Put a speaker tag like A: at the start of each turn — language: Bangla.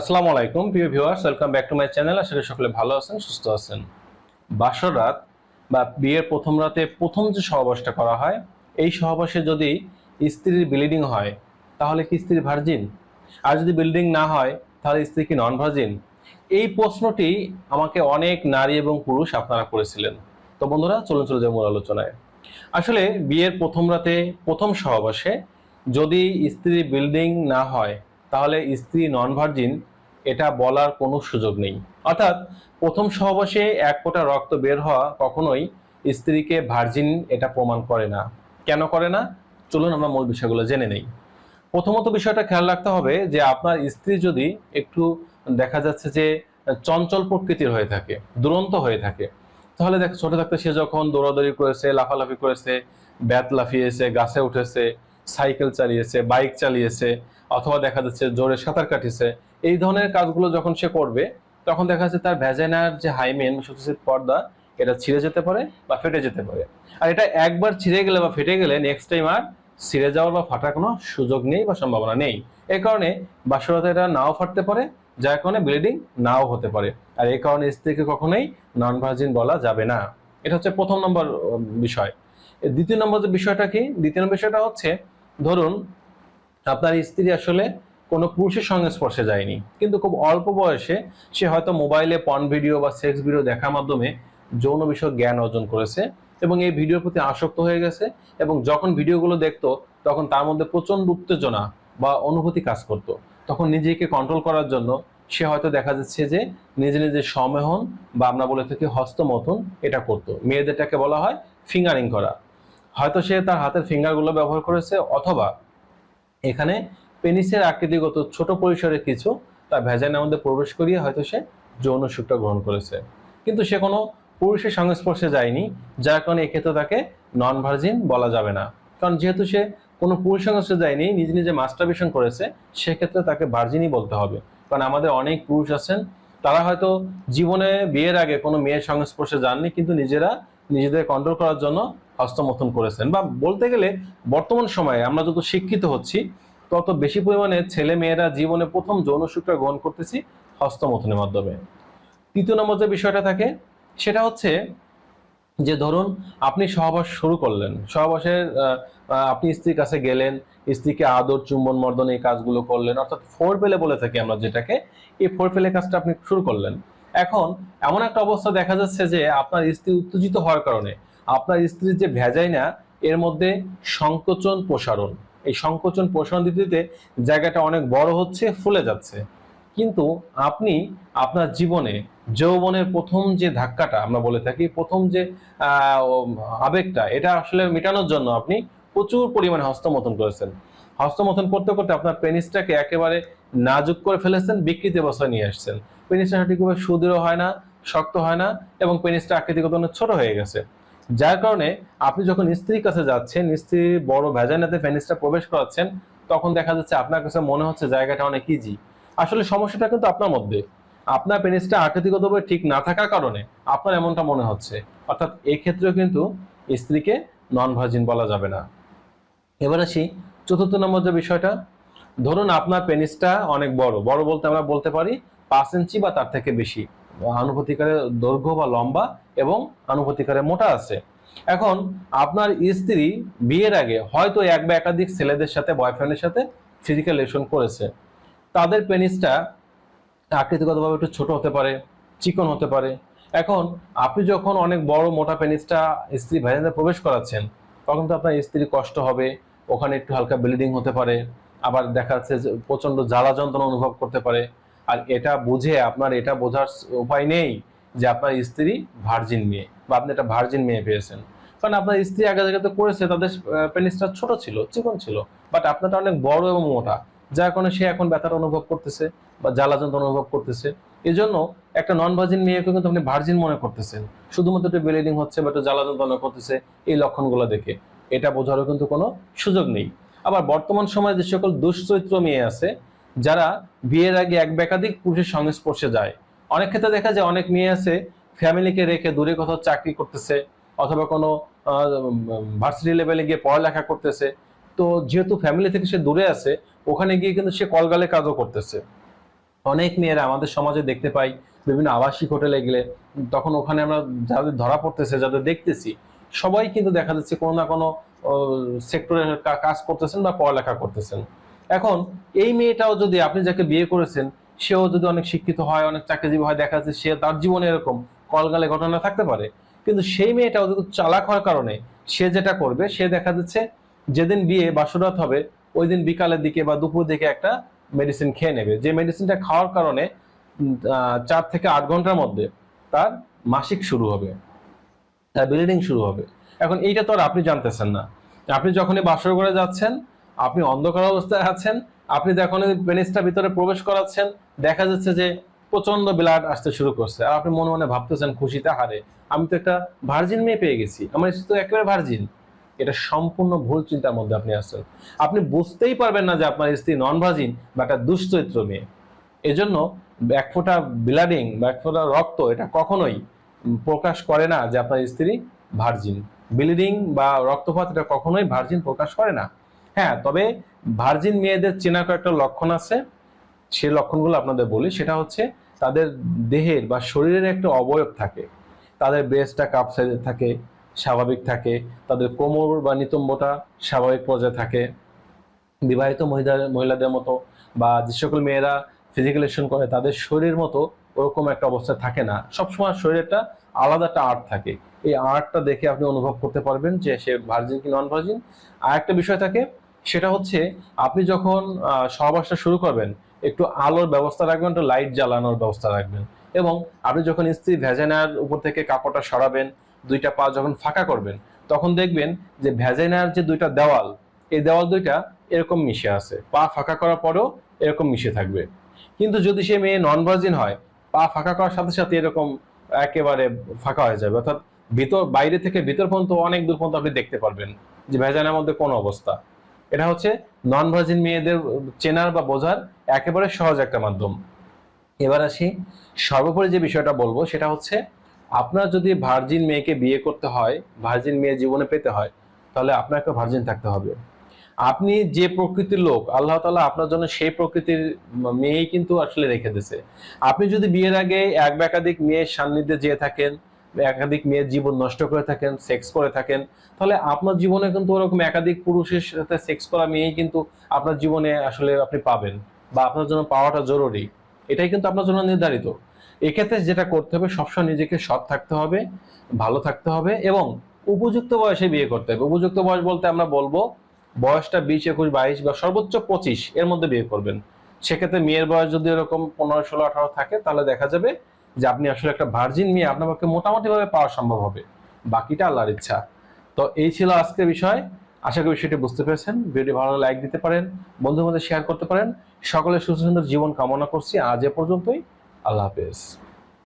A: আসসালামু আলাইকুম, প্রিয় viewers, welcome back to my channel. আশা করি সকলে ভালো আছেন, সুস্থ আছেন। বাসর রাত বা বিয়ের প্রথম রাতে প্রথম যে সহবাসটা করা হয়, এই সহবাসে যদি স্ত্রীর ব্লিডিং হয়, তাহলে কি স্ত্রী ভার্জিন আর যদি ব্লিডিং না হয়, তাহলে স্ত্রী কি নন ভার্জিন এই প্রশ্নটি আমাকে অনেক নারী এবং পুরুষ আপনারা করেছিলেন। তো বন্ধুরা, চলুন, চলে যাই মূল আলোচনায়। আসলে বিয়ের প্রথম রাতে, প্রথম সহবাসে যদি স্ত্রী বিল্ডিং না হয় তাহলে স্ত্রী নন ভার্জিন এটা বলার কোনো সুযোগ নেই। অর্থাৎ প্রথম সহবাসে এক ফোঁটা রক্ত বের হওয়া কখনোই স্ত্রীকে ভার্জিন এটা প্রমাণ করে না। কেন করে না? চলুন আমরা মূল বিষয়গুলো জেনে নেই। প্রথমত বিষয়টা খেয়াল রাখতে হবে যে আপনার স্ত্রী যদি একটু দেখা যাচ্ছে যে চঞ্চল প্রকৃতির হয়ে থাকে, দুরন্ত হয়ে থাকে, তাহলে দেখ ছোট থাকতে সে যখন দৌড়াদৌড়ি করেছে, লাফালাফি করেছে ব্যাত লাফিয়েছে, গাছে উঠেছে সাইকেল চালিয়েছে, বাইক চালিয়েছে, অথবা দেখা যাচ্ছে জোরে সাঁতার কাটিয়েছে, এই ধরনের কাজগুলো যখন সে করবে, তখন দেখা যাচ্ছে তার ভ্যাজাইনার যে হাইমেন সুচিত পর্দা, এটা ছিঁড়ে যেতে পারে বা ফেটে যেতে পারে। আর এটা একবার ছিঁড়ে গেলে বা ফেটে গেলে নেক্সট টাইম আর ছিঁড়ে যাওয়ার বা ফাটার কোনো সুযোগ নেই বা সম্ভাবনা নেই। এই কারণে বাসরতা এটা নাও ফাটতে পারে, যার কারণে ব্লিডিং নাও হতে পারে। আর এই কারণে স্ত্রীকে কখনোই নন ভার্জিন বলা যাবে না। এটা হচ্ছে প্রথম নম্বর বিষয়। দ্বিতীয় নম্বর যে বিষয়টা কি? দ্বিতীয় নম্বর বিষয়টা হচ্ছে ধরুন, আপনার স্ত্রী আসলে কোনো পুরুষের সঙ্গে স্পর্শে যায়নি, কিন্তু খুব অল্প বয়সে সে হয়তো মোবাইলে পন ভিডিও বা সেক্স ভিডিও দেখার মাধ্যমে যৌন বিষয়ক জ্ঞান অর্জন করেছে এবং এই ভিডিওর প্রতি আসক্ত হয়ে গেছে এবং যখন ভিডিওগুলো দেখতো, তখন তার মধ্যে প্রচণ্ড উত্তেজনা বা অনুভূতি কাজ করতো। তখন নিজেকে কন্ট্রোল করার জন্য সে হয়তো দেখা যাচ্ছে যে নিজে নিজে সমহন বা আমরা বলে থাকি হস্তমথন এটা করতো। মেয়েদেরটাকে বলা হয় ফিঙ্গারিং করা। হয়তো সে তার হাতের ফিঙ্গারগুলো ব্যবহার করেছে অথবা এখানে পেনিসের আকৃতিগত ছোট পরিসরের কিছু তার ভেজানের মধ্যে প্রবেশ করিয়ে হয়তো সে যৌন সুখটা গ্রহণ করেছে। কিন্তু সে কোনো পুরুষের সংস্পর্শে যায়নি, যার কারণে এক্ষেত্রে তাকে নন ভার্জিন বলা যাবে না। কারণ যেহেতু সে কোনো পুরুষ সংস্পর্শে যায়নি, নিজে নিজে মাস্টারবেশন করেছে, সেক্ষেত্রে তাকে ভার্জিনই বলতে হবে। কারণ আমাদের অনেক পুরুষ আছেন, তারা হয়তো জীবনে বিয়ের আগে কোনো মেয়ের সংস্পর্শে যাননি, কিন্তু নিজেরা নিজেদের কন্ট্রোল করার জন্য হস্তমথন করেছেন। বা বলতে গেলে বর্তমান সময়ে আমরা যত শিক্ষিত হচ্ছি, তত বেশি পরিমাণে ছেলে মেয়েরা জীবনে প্রথম যৌন সুখটা গ্রহণ করতেছি হস্তমথনের মাধ্যমে। তৃতীয় নম্বর যে বিষয়টা থাকে, সেটা হচ্ছে যে ধরুন আপনি সহবাস শুরু করলেন। সহবাসের আপনি স্ত্রীর কাছে গেলেন, স্ত্রীকে আদর, চুম্বন, মর্দন এই কাজগুলো করলেন, অর্থাৎ ফোর পেলে বলে থাকি আমরা যেটাকে, এই ফোর পেলে কাজটা আপনি শুরু করলেন। এখন এমন একটা অবস্থা দেখা যাচ্ছে যে আপনার স্ত্রী উত্তেজিত হওয়ার কারণে আপনার স্ত্রীর যে ভেজাইনা এর মধ্যে সংকোচন প্রসারণ। এই সংকোচন প্রসারণ দিতে জায়গাটা অনেক বড় হচ্ছে, ফুলে যাচ্ছে। কিন্তু আপনি আপনার জীবনে যৌবনের প্রথম যে ধাক্কাটা, আমরা বলে থাকি, প্রথম যে আবেগটা, এটা আসলে মেটানোর জন্য আপনি প্রচুর পরিমাণে হস্তমথন করেছেন। হস্তমথন করতে করতে আপনার পেনিসটাকে একেবারে নাজুক করে ফেলেছেন, বিকৃতি অবস্থায় নিয়ে আসছেন। পেনিসটা সঠিকভাবে সুদৃঢ় হয় না, শক্ত হয় না, এবং পেনিসটা আকৃতিগত ছোট হয়ে গেছে। যার কারণে আপনি যখন স্ত্রীর কাছে যাচ্ছেন স্ত্রীর বড় ভেজানাতে পেনিসটা প্রবেশ করাচ্ছেন, তখন দেখা যাচ্ছে আপনার কাছে মনে হচ্ছে জায়গাটা অনেক ইজি আসলে সমস্যাটা কিন্তু আপনার মধ্যে। আপনার পেনিসটা আকৃতিগতভাবে ঠিক না থাকার কারণে আপনার এমনটা মনে হচ্ছে। অর্থাৎ এই কিন্তু স্ত্রীকে নন ভার্জিন বলা যাবে না। এবার আসি চতুর্থ নম্বর যে বিষয়টা, ধরুন আপনার পেনিসটা অনেক বড়। বড় বলতে আমরা বলতে পারি পাঁচ ইঞ্চি বা তার থেকে বেশি। আনুপাতিকারে দৈর্ঘ্য বা লম্বা এবং আনুপাতিকারে মোটা আছে। এখন আপনার স্ত্রী বিয়ের আগে হয়তো এক বা একাধিক ছেলেদের সাথে বয়ফ্রেন্ডের সাথে ফিজিক্যাল রিলেশন করেছে। তাদের পেনিসটা আকৃতিগতভাবে একটু ছোট হতে পারে, চিকন হতে পারে। এখন আপনি যখন অনেক বড় মোটা পেনিসটা স্ত্রী ভেজানে প্রবেশ করাচ্ছেন, তখন তো আপনার স্ত্রীর কষ্ট হবে, ওখানে একটু হালকা ব্লিডিং হতে পারে, আবার দেখা যাচ্ছে যে প্রচণ্ড জ্বালা যন্ত্রণা অনুভব করতে পারে। আর এটা বুঝে আপনার এটা বোঝার উপায় নেই যে আপনার স্ত্রী ভার্জিন মেয়ে বা আপনি একটা ভার্জিন মেয়ে পেয়েছেন। কারণ আপনার স্ত্রী আগে জায়গাতে করেছে, তাদের পেনিসটা ছোট ছিল, চিকন ছিল বাট আপনারটা অনেক বড় এবং মোটা, যার কারণে সে এখন ব্যথাটা অনুভব করতেছে বা জ্বালা অনুভব করতেছে। এই জন্য একটা নন ভার্জিন মেয়েকে কিন্তু আপনি ভার্জিন মনে করতেছেন। শুধুমাত্র একটু ব্লিডিং হচ্ছে বা একটু জ্বালা যন্ত্রণা করতেছে, এই লক্ষণগুলো দেখে। এটা বোঝারও কিন্তু কোনো সুযোগ নেই। আবার বর্তমান সময়ে যে সকল দুশ্চরিত্র মেয়ে আছে যারা বিয়ের আগে এক একাধিক পুরুষের সংস্পর্শে যায়। অনেক ক্ষেত্রে দেখা যায় অনেক মেয়ে আছে ফ্যামিলিকে রেখে দূরে কোথাও চাকরি করতেছে অথবা কোনো ভার্সিটি লেভেলে গিয়ে পড়ালেখা করতেছে। তো যেহেতু ফ্যামিলি থেকে সে দূরে আছে, ওখানে গিয়ে কিন্তু সে কলগালে কাজও করতেছে। অনেক মেয়েরা আমাদের সমাজে দেখতে পাই, বিভিন্ন আবাসিক হোটেলে গেলে তখন ওখানে আমরা যাদের ধরা পড়তেছে, যাদের দেখতেছি, সবাই কিন্তু দেখা যাচ্ছে কোনো না কোনো সেক্টরে কাজ করতেছেন বা পড়ালেখা করতেছেন। এখন এই মেয়েটাও যদি আপনি যাকে বিয়ে করেছেন, সেও যদি অনেক শিক্ষিত হয়, অনেক চাকরিজীবী হয়, দেখা যাচ্ছে সে তার জীবনে এরকম কলগালে ঘটনা থাকতে পারে। কিন্তু সেই মেয়েটাও যদি চালাক হওয়ার কারণে সে যেটা করবে, সে দেখা যাচ্ছে যেদিন বিয়ে বাসরাত হবে ওই দিন বিকালের দিকে বা দুপুর দিকে একটা মেডিসিন খেয়ে নেবে। যে মেডিসিনটা খাওয়ার কারণে চার থেকে আট ঘণ্টার মধ্যে তার মাসিক শুরু হবে, তার ব্লিডিং শুরু হবে। এখন এইটা তো আর আপনি জানতেছেন না। আপনি যখনই বাসর করে যাচ্ছেন আপনি অন্ধকার অবস্থায় আছেন, আপনি যখন পেনিসটা ভিতরে প্রবেশ করাচ্ছেন, দেখা যাচ্ছে যে প্রচণ্ড ব্লাড আসতে শুরু করছে। আর আপনি মনে মনে ভাবতেছেন, খুশিতে, হারে, আমি তো একটা ভার্জিন মেয়ে পেয়ে গেছি। আমার স্ত্রী তো একেবারে ভার্জিন এটা সম্পূর্ণ ভুল চিন্তার মধ্যে আপনি আছেন। আপনি বুঝতেই পারবেন না যে আপনার স্ত্রী নন ভার্জিন বা একটা দুশ্চরিত্র মেয়ে। এজন্য এক ফোঁটা ব্লাডিং বা এক ফোঁটা রক্ত এটা কখনোই প্রকাশ করে না যে আপনার স্ত্রী ভার্জিন ব্লিডিং বা রক্তপাত এটা কখনোই ভার্জিন প্রকাশ করে না। হ্যাঁ তবে ভার্জিন মেয়েদের চেনা কয়েকটা লক্ষণ আছে। সেই লক্ষণগুলো আপনাদের বলি। সেটা হচ্ছে তাদের দেহের বা শরীরের একটা অবয়ব থাকে। তাদের ব্রেস্টটা কাপ সাইজের থাকে, স্বাভাবিক থাকে। তাদের কোমর বা নিতম্বটা স্বাভাবিক পর্যায়ে থাকে। বিবাহিত মহিলা, মহিলাদের মতো বা যে সকল মেয়েরা ফিজিক্যালেশন করে, তাদের শরীর মতো ওরকম একটা অবস্থা থাকে না। সবসময় শরীরেরটা আলাদা একটা আর্ট থাকে। এই আর্টটা দেখে আপনি অনুভব করতে পারবেন যে সে ভার্জিন কি নন ভার্জিন আর একটা বিষয় থাকে সেটা হচ্ছে আপনি যখন সহবাসটা শুরু করবেন, একটু আলোর ব্যবস্থা রাখবেন, একটু লাইট জ্বালানোর ব্যবস্থা রাখবেন এবং আপনি যখন স্ত্রী ভ্যাজাইনার উপর থেকে কাপড়টা সরাবেন, দুইটা পা যখন ফাঁকা করবেন, তখন দেখবেন যে ভ্যাজাইনার যে দুইটা দেওয়াল, এই দেওয়াল দুইটা এরকম মিশে আছে। পা ফাঁকা করার পরেও এরকম মিশে থাকবে। কিন্তু যদি সে মেয়ে নন ভার্জিন হয়, পা ফাঁকা করার সাথে সাথে এরকম একেবারে ফাঁকা হয়ে যাবে। অর্থাৎ ভিতর, বাইরে থেকে ভিতর পর্যন্ত, অনেক দূর পর্যন্ত আপনি দেখতে পারবেন যে ভেজানের মধ্যে কোন অবস্থা। এটা হচ্ছে নন ভার্জিন মেয়েদের চেনার বা বোঝার একেবারে সহজ একটা মাধ্যম। এবার আসি, সর্বোপরি যে বিষয়টা বলব সেটা হচ্ছে, আপনার যদি ভার্জিন মেয়েকে বিয়ে করতে হয় ভার্জিন মেয়ে জীবনে পেতে হয়, তাহলে আপনাকে ভার্জিন থাকতে হবে। আপনি যে প্রকৃতির লোক, আল্লাহ তাআলা আপনার জন্য সেই প্রকৃতির মেয়েই কিন্তু আসলে রেখে দিয়েছে। আপনি যদি বিয়ের আগে এক একাধিক মেয়ের সান্নিধ্যে যেয়ে থাকেন একাধিক মেয়ের জীবন নষ্ট করে থাকেন সেক্স করে থাকেন, তাহলে আপনার জীবনে কিন্তু ওরকম একাধিক পুরুষের সাথে সেক্স করা মেয়েই কিন্তু আপনার জীবনে আসলে আপনি পাবেন বা আপনার জন্য পাওয়াটা জরুরি। এটাই কিন্তু আপনার জন্য নির্ধারিত। এক্ষেত্রে যেটা করতে হবে, সবসময় নিজেকে সৎ থাকতে হবে, ভালো থাকতে হবে এবং উপযুক্ত বয়সে বিয়ে করতে হবে। উপযুক্ত বয়স বলতে আমরা বলব, বয়সটা বিশ, একুশ, বাইশ বা সর্বোচ্চ পঁচিশ এর মধ্যে বিয়ে করবেন। সেক্ষেত্রে মেয়ের বয়স যদি এরকম পনেরো, ষোলো, আঠারো থাকে, তাহলে দেখা যাবে যে আপনি আসলে একটা ভার্জিন মেয়ে, আপনার পক্ষে মোটামুটি ভাবে পাওয়া সম্ভব হবে। বাকিটা আল্লাহর ইচ্ছা। তো এই ছিল আজকের বিষয়। আশা করি বিষয়টি বুঝতে পেরেছেন। ভিডিও ভালো লাইক দিতে পারেন বন্ধুর মধ্যে শেয়ার করতে পারেন। সকলের সুস্থ সুন্দর জীবন কামনা করছি। আজ এ পর্যন্তই। আল্লাহ হাফেজ।